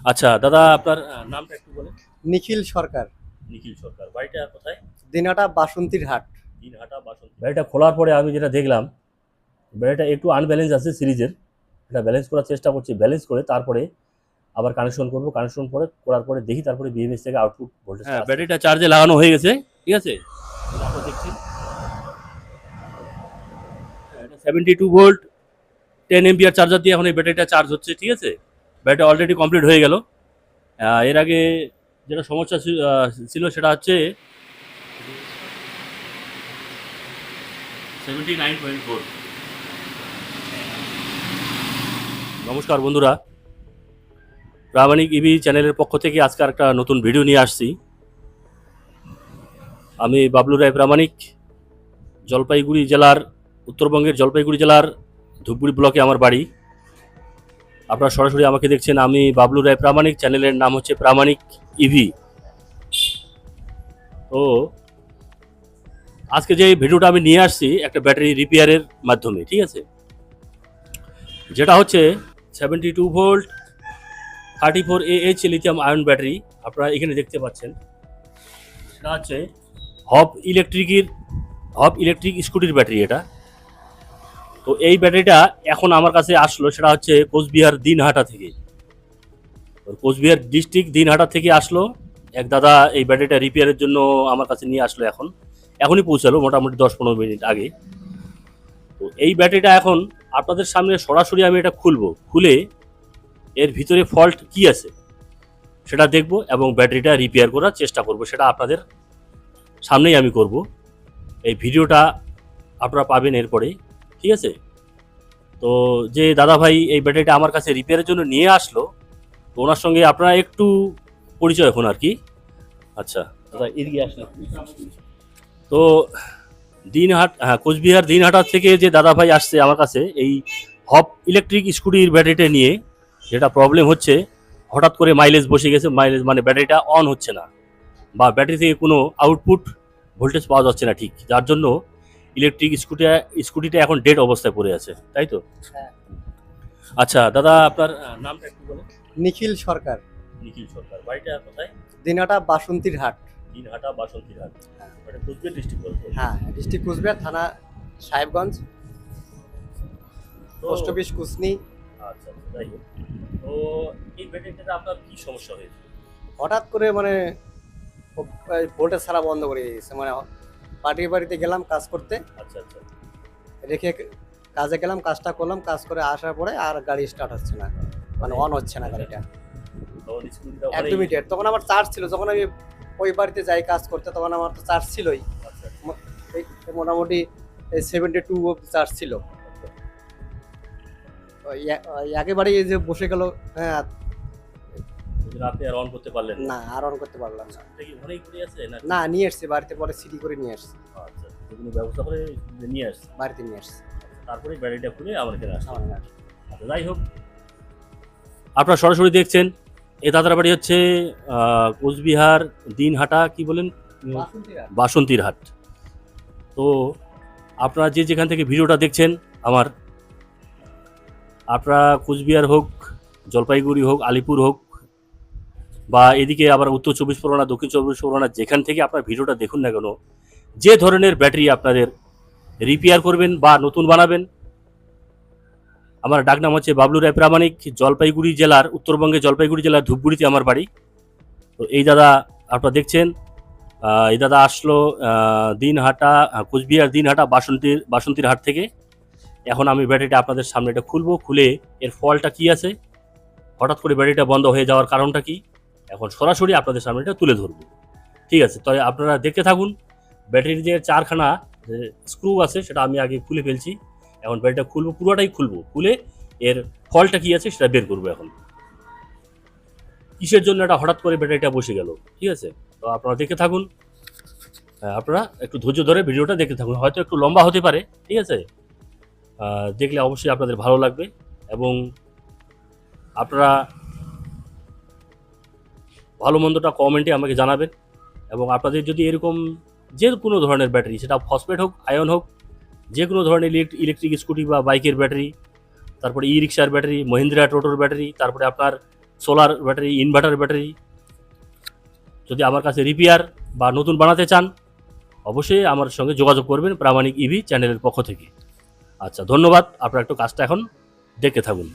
আচ্ছা দাদা আপনার নামটা একটু বলেন। নিখিল সরকার। নিখিল সরকার বাড়িটা কোথায়? দিনাটা বাসন্তীর হাট। দিনহাটা বাসন্তী বাড়িটা খোলার পরে আমি যেটা দেখলাম বাড়িটা একটু আনব্যালেন্স আছে সিরিজের। এটা ব্যালেন্স করার চেষ্টা করছি ব্যালেন্স করে তারপরে আবার কানেকশন করব কানেকশন করে করার পরে দেখি তারপরে বিএমএস থেকে আউটপুট ভোল্টেজ হ্যাঁ ব্যাটারিটা চার্জে লাগানো হয়ে গেছে ঠিক আছে? আমরা দেখছি। Seventy two volt ten ampere charger দিয়ে এখন এই ব্যাটারিটা চার্জ হচ্ছে ঠিক আছে? ব্যাটারি অলরেডি কমপ্লিট হয়ে গেল। এর আগে যেটা সমস্যা ছিল- সেটা হচ্ছে সেভেন্টি নাইন ফোর নমস্কার বন্ধুরা। প্রামাণিক ইভি চ্যানেলের পক্ষ থেকে আজকে একটা নতুন ভিডিও নিয়ে আসছি। আমি বাবলু রায় প্রামাণিক, জলপাইগুড়ি জেলার, উত্তরবঙ্গের জলপাইগুড়ি জেলার ধূপগুড়ি ব্লকে আমার বাড়ি। আপনারা সরাসরি আমাকে দেখছেন, আমি বাবলু রায় প্রামাণিক, চ্যানেলের নাম হচ্ছে প্রামাণিক ইভি তো আজকে যে ভিডিওটা আমি নিয়ে আসছি, একটা ব্যাটারি রিপেয়ারের মাধ্যমে, ঠিক আছে? যেটা হচ্ছে seventy two volt thirty four A H lithium ion battery আপনারা এখানে দেখতে পাচ্ছেন। সেটা হচ্ছে হব ইলেকট্রিকের, হব ইলেকট্রিক স্কুটির ব্যাটারি এটা। তো এই ব্যাটারিটা এখন আমার কাছে আসলো, সেটা হচ্ছে কোচবিহার দিনহাটা থেকে। কোচবিহার ডিস্ট্রিক্ট দিনহাটা থেকে আসলো। এক দাদা এই ব্যাটারিটা রিপেয়ারের জন্য আমার কাছে নিয়ে আসলো এখন। এখনই পৌঁছালো মোটামুটি দশ পনেরো মিনিট আগে। তো এই ব্যাটারিটা এখন আপনাদের সামনে সরাসরি আমি এটা খুলবো। খুলে এর ভিতরে ফল্ট কি আছে সেটা দেখব এবং ব্যাটারিটা রিপেয়ার করার চেষ্টা করব, সেটা আপনাদের সামনেই আমি করব। এই ভিডিওটা আপনারা পাবেন এরপরেই ঠিক আছে? তো যে দাদা ভাই এই ব্যাটারিটা আমার কাছে রিপেয়ারের জন্য নিয়ে আসলো, তো ওনার সঙ্গে আপনারা একটু পরিচয় হন আর কি। আচ্ছা দাদা, এদিকে আসলে তো দিনহাট হ্যাঁ কোচবিহার দিনহাটার থেকে যে দাদা ভাই আসছে আমার কাছে, এই হপ ইলেকট্রিক স্কুটির ব্যাটারিটা নিয়ে যেটা প্রবলেম হচ্ছে, হঠাৎ করে মাইলেজ বসে গেছে মাইলেজ মানে ব্যাটারিটা অন হচ্ছে না বা ব্যাটারি থেকে কোনো আউটপুট ভোল্টেজ পাওয়া যাচ্ছে না ঠিক। যার জন্য ইলেকট্রিক স্কুটি স্কুটিটা এখন ডেড অবস্থায় পড়ে আছে তাই তো? হ্যাঁ। আচ্ছা দাদা আপনার নামটা একটু বলেন। নিখিল সরকার। নিখিল সরকার বাড়িটা কোথায়? দিনাটা বাসন্তীর হাট। দিনহাটা বাসন্তীরহাট হ্যাঁ। এটা কোচবিহার ডিস্ট্রিক্ট বলতো হ্যাঁ ডিস্ট্রিক্ট কুচবিহার থানা সাহেবগঞ্জ পোস্ট অফিস কুসনি। আচ্ছা আচ্ছা, যাই হোক। তো এই ব্যাটারিটাতে আপনার কি সমস্যা হয়েছে? হঠাৎ করে মানে ভোল্টেজ ছাড়া বন্ধ করে দিয়েছে মানে পার্টি বাড়িতে গেলাম কাজ করতে। আচ্ছা আচ্ছা। রেখে কাজে গেলাম কাজটা করলাম কাজ করে আসার পরে আর গাড়ি স্টার্ট হচ্ছে না। মানে অন হচ্ছে না গাড়িটা। একদমই ডেট তখন আমার চার্জ ছিল। যখন আমি ওই বাড়িতে যাই কাজ করতে তখন আমার তো চার্জ ছিলই। আচ্ছা এই মোটামুটি সেভেন্টি টু অব চার্জ ছিল। ওই একেবারেই এই যে বসে গেল হ্যাঁ রাতে আর অন করতে পারলেন না? আর অন করতে পারলাম না। এটা কি ঘরেই করে আছে না না নিয়ে এসছি বাড়িতে পরে সিটি করে নিয়ে আচ্ছা কোনো ব্যবস্থা করে নিয়ে আসছে? বাড়িতে নিয়ে আসছি। তারপরে ব্যাটারিটা খুলে আমার এখানে আসছে। আচ্ছা যাই হোক। আপনারা সরাসরি দেখছেন এ দাদার বাড়ি হচ্ছে কোচবিহার দিনহাটা কি বলেন। বাসন্তীর হাট তো আপনারা যে যেখান থেকে ভিডিওটা দেখছেন আমার আপনারা কুচবিহার হোক জলপাইগুড়ি হোক আলিপুর হোক বা এদিকে আবার উত্তর চব্বিশ পরগনা, দক্ষিণ চব্বিশ পরগনা, যেখান থেকে আপনার ভিডিওটা দেখুন না কেন, যে ধরনের ব্যাটারি আপনাদের রিপেয়ার করবেন বা নতুন বানাবেন, আমার ডাকনাম হচ্ছে বাবলু রায় প্রামাণিক, জলপাইগুড়ি জেলার উত্তরবঙ্গে জলপাইগুড়ি জেলার ধূপগুড়িতে আমার বাড়ি। তো এই দাদা আপনারা দেখছেন এই দাদা আসলো দিনহাটা কোচবিহার, দিনহাটা, বাসন্তীর বাসন্তীর হাট থেকে। এখন আমি ব্যাটারিটা আপনাদের সামনে এটা খুলবো, খুলে এর ফলটা কি আছে? হঠাৎ করে ব্যাটারিটা বন্ধ হয়ে যাওয়ার কারণটা কি? এখন সরাসরি আপনাদের সামনে এটা তুলে ধরবো। ঠিক আছে তবে আপনারা দেখতে থাকুন ব্যাটারির যে চারখানা স্ক্রু আছে সেটা আমি আগে খুলে ফেলছি। এখন ব্যাটারিটা খুলবো পুরোটাই খুলবো। খুলে এর ফলটা কি আছে সেটা বের করব এখন। কিসের জন্য এটা হঠাৎ করে ব্যাটারিটা বসে গেল? ঠিক আছে তো আপনারা দেখে থাকুন। হ্যাঁ, আপনারা একটু ধৈর্য ধরে ভিডিওটা দেখতে থাকুন। হয়তো একটু লম্বা হতে পারে ঠিক আছে? দেখলে অবশ্যই আপনাদের ভালো লাগবে এবং আপনারা ভালো মন্দটা কমেন্টে আমাকে জানাবেন। এবং আপনাদের যদি এরকম যে কোনো ধরনের ব্যাটারি, সেটা ফসফেট হোক, আয়ন হোক যে কোনো ধরনের ইলেকট্রিক স্কুটি বা বাইকের ব্যাটারি, তারপরে ই রিক্সার ব্যাটারি, মহিন্দ্রা টোটোর ব্যাটারি, তারপরে আপনার সোলার ব্যাটারি, ইনভার্টার ব্যাটারি, যদি আমার কাছে রিপেয়ার বা নতুন বানাতে চান, অবশ্যই আমার সঙ্গে যোগাযোগ করবেন প্রামাণিক ইভি চ্যানেলের পক্ষ থেকে। আচ্ছা ধন্যবাদ। আপনার একটু কাজটা এখন দেখতে থাকুন।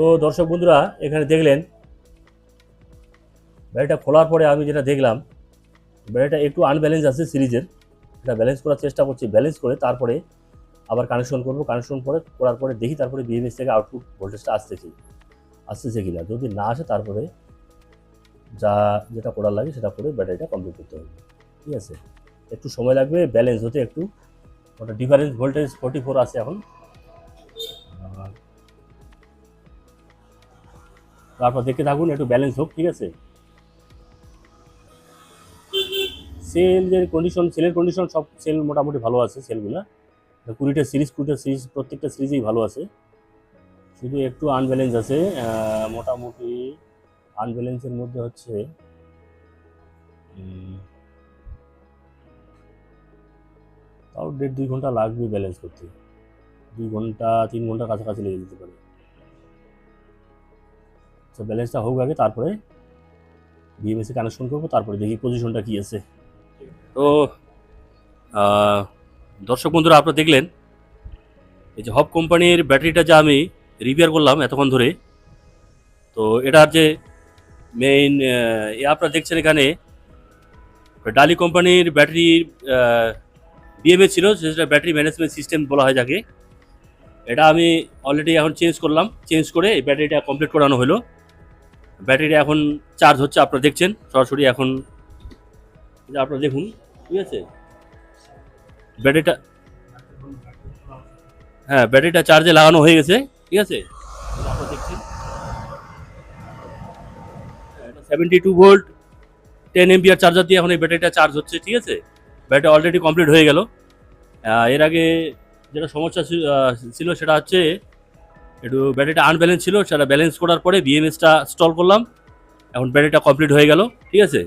তো দর্শক বন্ধুরা, এখানে দেখলেন, ব্যাটারিটা খোলার পরে আমি যেটা দেখলাম, ব্যাটারিটা একটু আনব্যালেন্স আছে সিরিজের। এটা ব্যালেন্স করার চেষ্টা করছি ব্যালেন্স করে তারপরে আবার কানেকশন করব। কানেকশন করে, করার পরে দেখি, তারপরে বিএমএস থেকে আউটপুট ভোল্টেজটা আসতেছে আসতেছে কিনা। যদি না আসে, তারপরে যা যেটা করার লাগে, সেটা করে ব্যাটারিটা কমপ্লিট করতে হবে। ঠিক আছে? একটু সময় লাগবে ব্যালেন্স হতে একটু। ওটা ডিফারেন্স ভোল্টেজ ফোর্টি ফোর আছে এখন। তারপর দেখতে থাকুন, একটু ব্যালেন্স হোক, ঠিক আছে? সেল যে কন্ডিশন সেলের কন্ডিশন সব সেল মোটামুটি ভালো আছে সেলগুলো কুড়িটা সিরিজ কুড়িটা সিরিজ প্রত্যেকটা সিরিজেই ভালো আছে। শুধু একটু আনব্যালেন্স আছে মোটামুটি আনব্যালেন্সের মধ্যে হচ্ছে তাও দেড় দুই ঘণ্টা লাগবে ব্যালেন্স করতে। দুই ঘণ্টা, তিন ঘণ্টা কাছাকাছি লেগে যেতে পারে। তো ব্যালেন্সটা হোক আগে, তারপরে বিএমএসে কানেকশন করব, তারপরে দেখি পজিশনটা কী আছে। তো দর্শক বন্ধুরা, আপনারা দেখলেন, এই যে হব কোম্পানির ব্যাটারিটা যা আমি রিপেয়ার করলাম এতক্ষণ ধরে, তো এটার যে মেইন আপনারা দেখছেন এখানে ডালি কোম্পানির ব্যাটারির বিএমএস ছিল, সেটা ব্যাটারি ম্যানেজমেন্ট সিস্টেম বলা হয় যাকে। এটা আমি অলরেডি এখন চেঞ্জ করলাম চেঞ্জ করে এই ব্যাটারিটা কমপ্লিট করানো হলো। ব্যাটারিটা এখন চার্জ হচ্ছে, আপনারা দেখছেন, সরাসরি এখন আপনারা দেখুন, ঠিক আছে? ব্যাটারিটা হ্যাঁ ব্যাটারিটা চার্জে লাগানো হয়ে গেছে, ঠিক আছে? দেখছেন। Seventy two volt ten ampere charger দিয়ে এখন এই ব্যাটারিটা চার্জ হচ্ছে, ঠিক আছে? ব্যাটারি অলরেডি কমপ্লিট হয়ে গেল। এর আগে যেটা সমস্যা ছিল সেটা হচ্ছে একটু ব্যাটারিটা আনব্যালেন্স ছিল, সেটা ব্যালেন্স করার পরে বিএমএসটা স্টল করলাম। এখন ব্যাটারিটা কমপ্লিট হয়ে গেল, ঠিক আছে?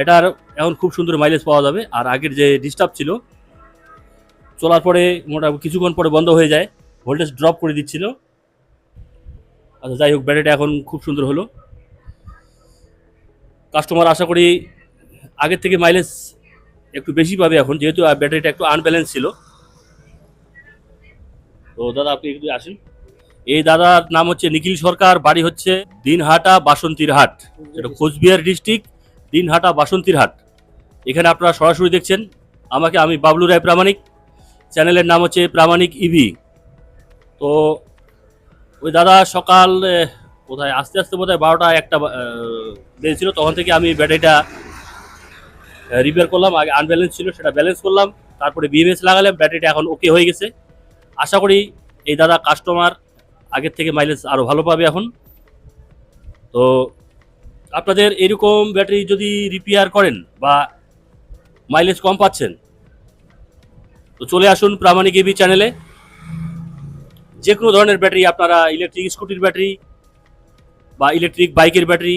এটার এখন খুব সুন্দর মাইলেজ পাওয়া যাবে। আর আগের যে ডিস্টার্ব ছিল, চলার পরে মোটামুটি কিছুক্ষণ পরে বন্ধ হয়ে যায় ভোল্টেজ ড্রপ করে দিচ্ছিল। আচ্ছা যাই হোক ব্যাটারিটা এখন খুব সুন্দর হলো। কাস্টমার আশা করি আগের থেকে মাইলেজ একটু বেশি পাবে এখন, যেহেতু ব্যাটারিটা একটু আনব্যালেন্স ছিল। তো দাদা, আপনি একটু আসেন। এই দাদার নাম হচ্ছে নিখিল সরকার, বাড়ি হচ্ছে দিনহাটা বাসন্তীর হাট যেটা কোচবিহার ডিস্ট্রিক্ট, দিনহাটা বাসন্তীর হাট। এখানে আপনারা সরাসরি দেখছেন, আমাকে আমি বাবলু রায় প্রামাণিক, চ্যানেলের নাম হচ্ছে প্রামাণিক ইভি। তো ওই দাদা সকাল কোথায় আস্তে আস্তে বোধহয় বারোটা একটা বেজেছিল, তখন থেকে আমি ব্যাটারিটা রিপেয়ার করলাম, আগে আনব্যালেন্স ছিল, সেটা ব্যালেন্স করলাম, তারপরে বিএমএস লাগালাম, ব্যাটারিটা এখন ওকে হয়ে গেছে। আশা করি এই দাদা কাস্টমার আগের থেকে মাইলেজ আরও ভালো পাবে এখন। তো আপনাদের এরকম ব্যাটারি যদি রিপেয়ার করেন বা মাইলেজ কম পাচ্ছেন, তো চলে আসুন প্রামাণিক এবি চ্যানেলে যে কোনো ধরনের ব্যাটারি, আপনারা ইলেকট্রিক স্কুটির ব্যাটারি বা ইলেকট্রিক বাইকের battery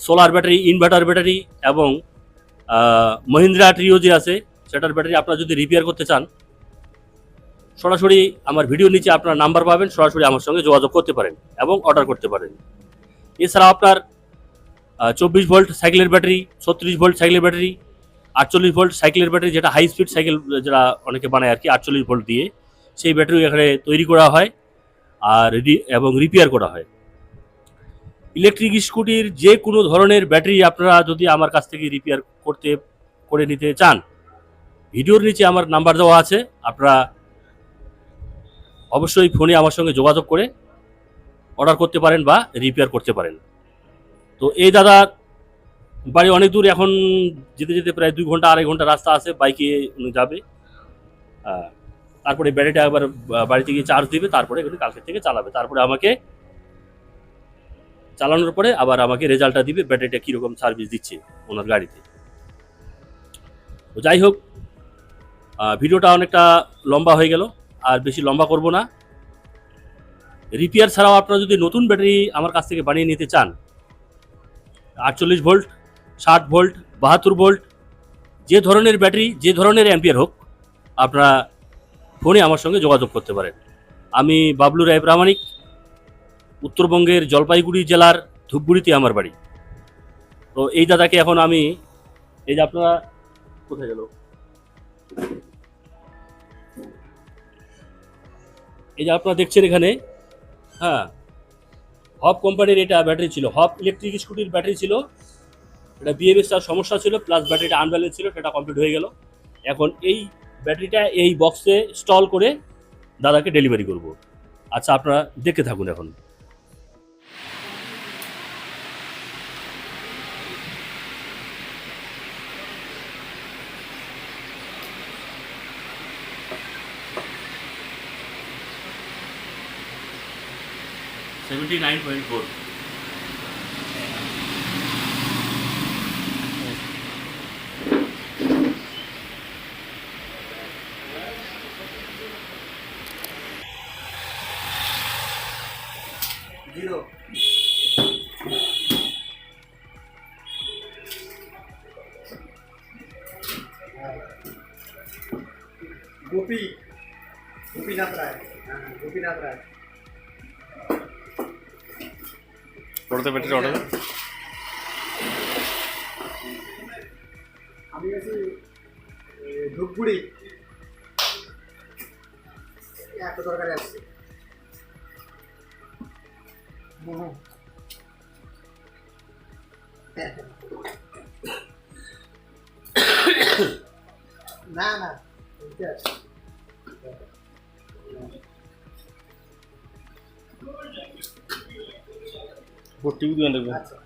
solar battery inverter battery এবং মহিন্দ্রা ট্রিও যে আছে, সেটার ব্যাটারি আপনারা যদি রিপেয়ার করতে চান সরাসরি আমার ভিডিও নিচে আপনার নাম্বার পাবেন, সরাসরি আমার সঙ্গে যোগাযোগ করতে পারেন এবং অর্ডার করতে পারেন। এছাড়া আপনার চব্বিশ ভোল্ট সাইকেলের ব্যাটারি, ছত্রিশ ভোল্ট সাইকেলের ব্যাটারি, আটচল্লিশ ভোল্ট সাইকেলের ব্যাটারি, যেটা হাই স্পিড সাইকেল, যেটা অনেকে বানায় আর কি, আটচল্লিশ ভোল্ট দিয়ে, সেই ব্যাটারি এখানে তৈরি করা হয় আর এবং রিপেয়ার করা হয়। ইলেকট্রিক স্কুটির যে কোনো ধরনের ব্যাটারি আপনারা যদি আমার কাছ থেকে রিপেয়ার করতে, করে নিতে চান, ভিডিওর নিচে আমার নাম্বার দেওয়া আছে, আপনারা অবশ্যই ফোনে আমার সঙ্গে যোগাযোগ করে অর্ডার করতে পারেন বা রিপেয়ার করতে পারেন। তো এই দাদা বাড়ি অনেক দূর, এখন যেতে যেতে প্রায় দুই ঘণ্টা, আড়াই ঘণ্টা রাস্তা আছে বাইকে যাবে। তারপরে ব্যাটারিটা একবার বাড়িতে গিয়ে চার্জ দিবে, তারপরে কালকে থেকে চালাবে। তারপরে আমাকে চালানোর পরে আবার আমাকে রেজাল্টটা দিবে ব্যাটারিটা কীরকম সার্ভিস দিচ্ছে ওনার গাড়িতে। তো যাই হোক ভিডিওটা অনেকটা লম্বা হয়ে গেল। আর বেশি লম্বা করব না। রিপেয়ার ছাড়াও আপনারা যদি নতুন ব্যাটারি আমার কাছ থেকে বানিয়ে নিতে চান, আটচল্লিশ ভোল্ট, ষাট ভোল্ট, বাহাত্তর ভোল্ট, যে ধরনের ব্যাটারি, যে ধরনের অ্যাম্পিয়ার হোক, আপনারা ফোনে আমার সঙ্গে যোগাযোগ করতে পারেন। আমি বাবলু রায় প্রামাণিক, উত্তরবঙ্গের জলপাইগুড়ি জেলার ধূপগুড়িতে আমার বাড়ি। তো এই দাদাকে এখন আমি, এই যে আপনারা কোথায় গেল? এই যে আপনারা দেখছেন এখানে হ্যাঁ হপ কোম্পানির এটা ব্যাটারি ছিল। হপ ইলেকট্রিক স্কুটির ব্যাটারি ছিল। এটা বিএমএসটার সমস্যা ছিল প্লাস ব্যাটারিটা আনব্যালেন্স ছিল, সেটা কমপ্লিট হয়ে গেল। এখন এই ব্যাটারিটা এই বক্সে স্টল করে দাদাকে ডেলিভারি করব। আচ্ছা আপনারা দেখে থাকুন এখন। Seventy nine point four zero Gopi Gopinath Roy হ্যাঁ গোপীনাথ রায় পড়তে অর্ডার আমি আছি ধূপগুড়ি একটা দরকারে হুম। না না ঠিক আছে টিভি দিয়ে দেখবেন আচ্ছা